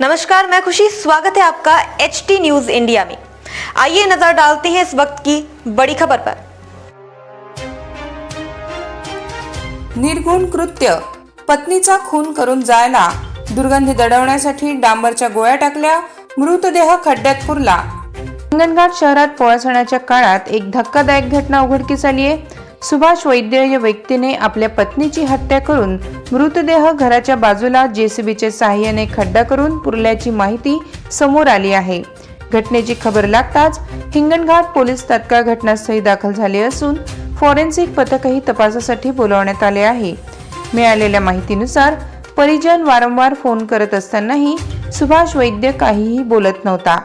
नमस्कार मैं खुशी। स्वागत है आपका एच टी न्यूज इंडिया में। आइए नजर डालते हैं इस वक्त की बड़ी खबर पर। निर्गुण कृत्य। पत्नीचा खून करून जायला दुर्गंधी दडवण्यासाठी डांबरच्या गोळ्या टाकल्या मृतदेह खड्ड्यात पुरला. हिंगणघाट शहरात पोळा सणाच्या काळात एक धक्कादायक घटना उघडकीस आली आहे सुभाष वैद्य या व्यक्तीने आपल्या पत्नीची हत्या करून मृतदेह घराच्या बाजूला जेसीबीच्या सहाय्याने खड्डा करून पुरल्याची माहिती समोर आली आहे. घटनेची खबर लागताच हिंगणघाट पोलीस तात्काळ घटनास्थळी दाखल झाले असून फॉरेन्सिक पथकही तपासासाठी बोलावण्यात आले आहे. मिळालेल्या माहितीनुसार परिजन वारंवार फोन करत असतानाही सुभाष वैद्य काहीही बोलत नव्हता.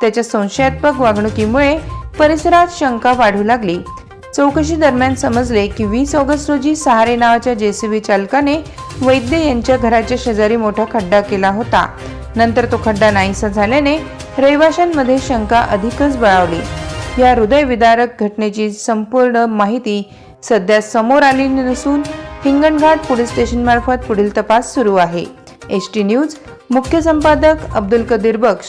त्याच्या संशयात्मक वागणुकीमुळे परिसरात शंका वाढू लागली. चौकशी दरम्यान समजले की वीस ऑगस्ट रोजी सहारे नावाच्या जेसीबी चालकाने वैद्य यांच्या घराच्या शेजारी मोठा खड्डा केला होता. नंतर तो खड्डा नाहीसा झाल्याने रहिवाशांमध्ये शंका अधिकच बळावली. या हृदयविदारक घटनेची संपूर्ण माहिती सध्या समोर आली नसून हिंगणघाट पोलीस स्टेशनमार्फत पुढील तपास सुरू आहे. एच टी न्यूज मुख्य संपादक अब्दुल कदीर बख्श.